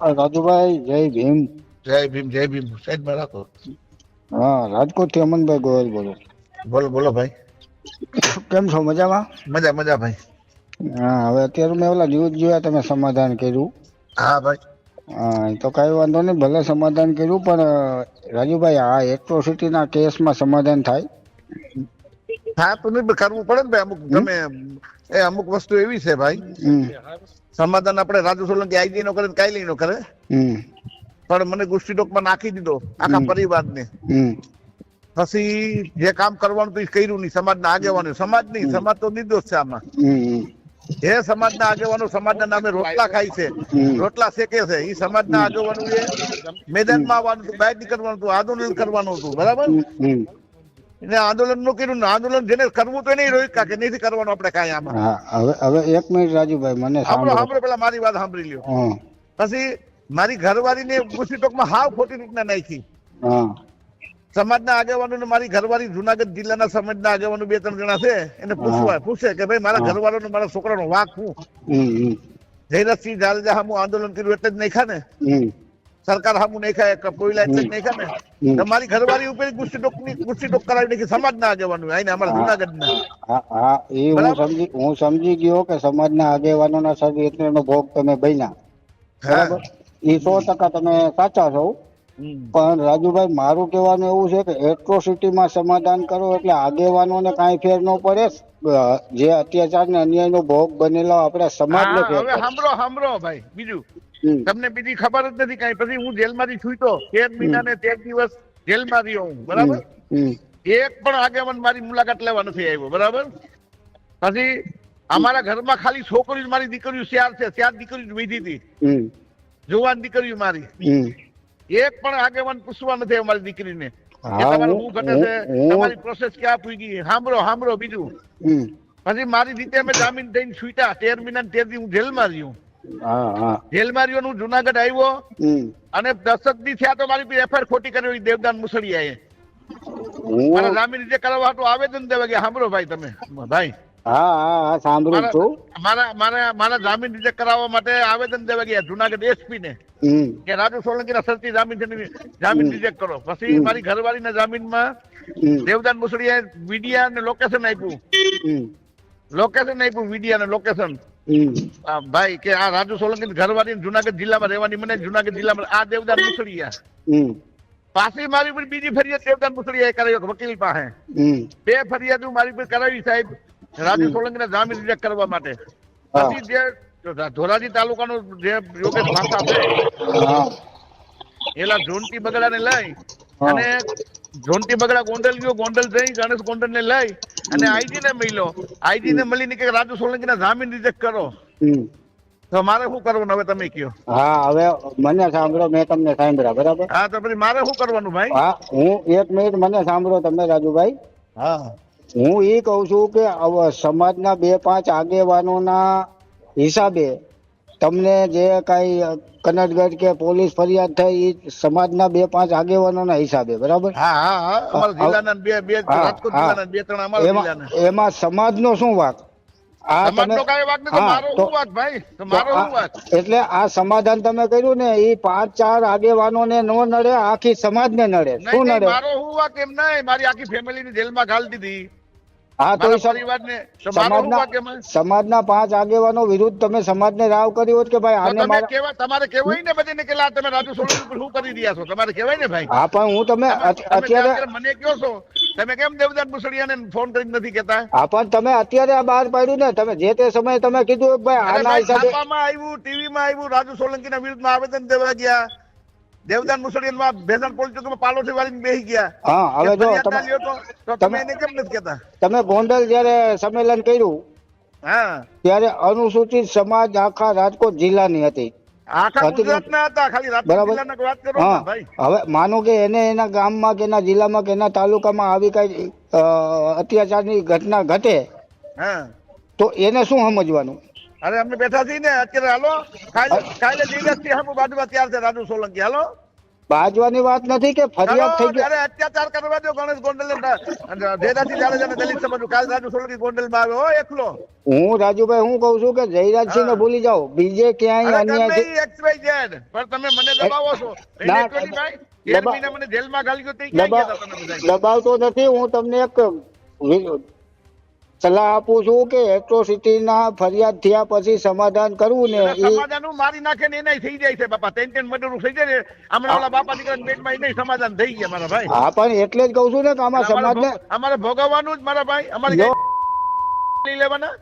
રાજુભાઈ જય ભીમ. જય ભીમ જય ભીમ. સાઈડમાં રાખો. હા રાજકોટથી અમનભાઈ ગોયલ બોલો. બોલો બોલો ભાઈ. કેમ છો મજામાં? મજા મજા ભાઈ. હા હવે અત્યારે મેં ઓલા ન્યૂઝ જોયા તમે સમાધાન કર્યું. હા ભાઈ. હા તો કાંઈ વાંધો નહીં ભલે સમાધાન કર્યું પણ રાજુભાઈ આ એટ્રોસિટીના કેસમાં સમાધાન થાય. હા તો નહીં કરવું પડે ને ભાઈ અમુક તમે એ અમુક વસ્તુ એવી છે ભાઈ. સમાધાન આપણે રાજુ સોલંકી આઈજી નો કરે ને કાંઈ નો કરે. પણ મને ગુસ્તી ટોકમાં નાખી દીધો આખા પરિવાર પરિવારને. પછી જે કામ કરવાનું તો એ કર્યું નહીં સમાજના આગેવાનો. સમાજ નહીં સમાજ તો નિર્દોષ છે આમાં. એ સમાજ સમાજના આગેવાનો સમાજના નામે રોટલા ખાય છે રોટલા શેકે છે એ સમાજના આગેવાનો એ મેદાનમાં આવવાનું હતું બહાર નીકળવાનું હતું આંદોલન કરવાનું હતું બરાબર? એને આંદોલનનું કર્યું આંદોલન જેને કરવું તો નહીં રોહિત કાકે નથી કરવાનું આપણે કાંઈ આમાં. હવે હવે એક મિનિટ રાજુભાઈ મને સાંભળો સાંભળો. પેલા મારી વાત સાંભળી લ્યો. પછી મારી ઘરવાળીને ગુસ્સી ટોકમાં હાવ ખોટી રીતના નાખી. સમાજના આગેવાનો મારી ઘરવાળી જુનાગઢ જિલ્લાના સમાજના આગેવાનો બે ત્રણ જણા છે એને પૂછવા પૂછે કે ભાઈ મારા હા. ઘરવાળાનો મારા છોકરાનો વાક હું જયરાજસિંહ જાડેજા હું આંદોલન કર્યું એટલે જ નાખ્યા ને? સરકાર સામું નાખ્યા એક કોયલા એટલે જ ને. હમ. તો મારી ઘરવાળી ઉપર ગુસ્સી ટોકની ગુસ્સી ટોક કરાવી નાખી સમાજના આગેવાનો આઈને અમારા. જુનાગઢના. હા હા એ હું સમજી હું સમજી ગયો કે સમાજના આગેવાનોના નો ભોગ તમે બન્યા. બરાબર? એ સો ટકા તમે સાચા છો. પણ રાજુભાઈ મારું કહેવાનું એવું છે કે એટ્રોસિટીમાં સમાધાન કરો એટલે આગેવાનોને કાંઈ ફેર ન પડે. જે અત્યાચાર ને અન્યાયનો ભોગ બનેલો આપણા સમાજને ફેર હવે સાંભળો સાંભળો ભાઈ બીજું. તમને બીજી ખબર જ નથી કાંઈ. પછી હું જેલમાંથી છૂટો તેર મહિના ને તેર દિવસ જેલમાં રહ્યો હું બરાબર? હમ. એક પણ આગેવાન મારી મુલાકાત લેવા નથી આવ્યો બરાબર? પછી અમારા ઘરમાં ખાલી છોકરી મારી દીકરીઓ ચાર છે ચાર દીકરીઓ વીધી હતી. જોવાની દીકરીઓ મારી. એક પણ આગેવાન પૂછવા નથી અમારી મારી દીકરીને. કે હા, તમારે હું- શું ઘટે છે તમારી પ્રોસેસ ક્યાં પૂગી સાંભળો સાંભળો બીજું. હમ. મારી રીતે અમે જામીન થઈને છૂટ્યા તેર મહિના તેર દી હું જેલમાં રહ્યો. જેલમાં રહ્યો હું જુનાગઢ આવ્યો. અને દશક દી થયા તો મારી એફઆઈઆર ખોટી કરી દેવદાન મુસળિયાએ. મારા જામીન રીતે કરવા આવેદન દેવા ગયા. સાંભળો ભાઈ તમે. ભાઈ હા હા હા સાંભળું છું. મારા મારા મારા જામીન રિજેક્ટ કરાવવા માટે આવેદન દેવા ગયા. જુનાગઢ એસપી ને કે રાજુ સોલંકીના સરતી જામીન જામીન રિજેક્ટ કરો. પછી મારી ઘરવાળી ના જામીનમાં દેવદાન મુસળિયાએ વિડિયા ને લોકેશન આપ્યું. લોકેશન આપ્યું વિડિયા ને લોકેશન. ભાઈ કે આ રાજુ સોલંકી ઘરવાળી જુનાગઢ જિલ્લામાં રહેવાની મને જુનાગઢ જિલ્લામાં આ દેવદાન મુસડી હમ. પાછી મારી પર બીજી ફરિયાદ દેવદાન મુસળિયાએ કરાવી વકીલ પાસે. બે ફરિયાદ મારી પર કરાવી સાહેબ. રાજુ સોલંકીના જામીન રિજેક્ટ કરવા માટે. જે ધોરાજી તાલુકાનો જે યોગેશ ભાષા છે એલા જોનટી બગડાને લઈ અને ઝોનટી બગડા ગોંડલ ગયો ગોંડલ જઈ ગણેશ ગોંડલ ને લઈ અને આઈજી ને મળ્યો. આઈજી ને મળીને કે રાજુ સોલંકી ના જામીન રિજેક્ટ કરો. તો મારે શું કરવાનું હવે તમે કયો? હા હવે મને સાંભળો મેં તમને સાંભળ્યા બરાબર? હા તો પછી મારે શું કરવાનું ભાઈ? હા હું એક મિનિટ મને સાંભળો તમે રાજુભાઈ. હા. હું એ કહું છું કે સમાજના બે પાંચ આગેવાનોના હિસાબે તમને જે કાંઈ કનટગઢ કે પોલીસ ફરિયાદ થઈ એ સમાજના બે પાંચ આગેવાનોના હિસાબે બરાબર? એમાં સમાજનો શું વાક? આ સમાજનો કાંઈ વાંક નથી તો હા, મારો તો- શું વાંક ભાઈ? તો તો મારો આ- શું વાંક? એટલે આ સમાધાન તમે કર્યું ને એ પાંચ ચાર આગેવાનો ને નો નડે આખી સમાજ ને નડે. શું નડે? મારો હું વાત એમ નહીં મારી આખી ફેમિલીની જેલમાં ઘાલ દીધી. હા તો સમાજના પાંચ આગેવાનો વિરુદ્ધ તમે સમાજને રાવ કરી હોત કે ભાઈ આને તમે કેવા તમારે કેવાય ને બધાને કે લા તમે રાજુ સોલંકી શું કરી રહ્યા છો? તમારે કેવાય ને ભાઈ? હા પણ હું તમે તમે- અત- તમે અત્યારે મને કહો છો તમે કેમ દેવદાન મુસળિયાને ફોન કરી નથી કેતા હા પણ તમે અત્યારે આ બહાર પાડ્યું ને તમે જે તે સમયે તમે કીધું ભાઈ આના હિસાબે આવ્યું ટીવીમાં આવ્યું રાજુ સોલંકીના વિરુદ્ધમાં આવેદન દેવા ગયા. દેવદાન મુસળિયામાં ભેસણ પોલીસ ચોકમાં પાલોઠી વાળીને બેસી ગયા. હા હવે જો તમે તમે એને કેમ નથી કહેતા? તમે ગોંડલ જ્યારે સંમેલન કર્યું હા. ત્યારે અનુસૂચિત સમાજ આખા રાજકોટ જિલ્લાની હતી. આખા હતી ગુજરાતના હતા ખાલી રાજકોટ જિલ્લાના વાત કરો ભાઈ? હવે માનો કે એને એના ગામમાં કે એના જિલ્લામાં કે એના તાલુકામાં આવી કઈ અત્યાચારની ઘટના ઘટે હા. તો એને શું સમજવાનું? અરે અમે બેઠા છીએ ને અત્યારે હાલો. કાલે છીએ હમ બાજુમાં તૈયાર છે રાજુ સોલંકી. હાલો. બાજવાની વાત નથી કે ફરિયાદ થઈ ગઈ? અરે અત્યાચાર કરવા દો ગણેશ ગોંડલ જયરાજસિંહ જાડેજા ને દલિત સમાજ કાલ રાજુ સોલંકી ગોંડલમાં આવ્યો એકલો. હું રાજુભાઈ હું કઉ છું કે જયરાજસિંહ ને ભૂલી જાઓ. બીજે ક્યાંય ગમે છે ઈ XYZ, પણ તમે મને દબાવો છો? દબાવતો નથી હું તમને એક સલાહ આપું છું કે એટ્રોસિટી ના ફરિયાદ થયા પછી સમાધાન કરવું ને સમાધાન એ મારી નાખે ને એનાય થઈ જાય છે બાપા. ત્રણ ત્રણ મર્ડર થઈ જાય ને હમણાં ઓલા બાપા દીકરા પેટમાં એનાય સમાધાન થઈ ગયા મારા ભાઈ. હા પણ એટલે જ કઉ છું ને કે આમાં અમારે સમાજને ભોગ- અમારે ભોગવવાનું જ મારા ભાઈ. અમારે. લેવાના?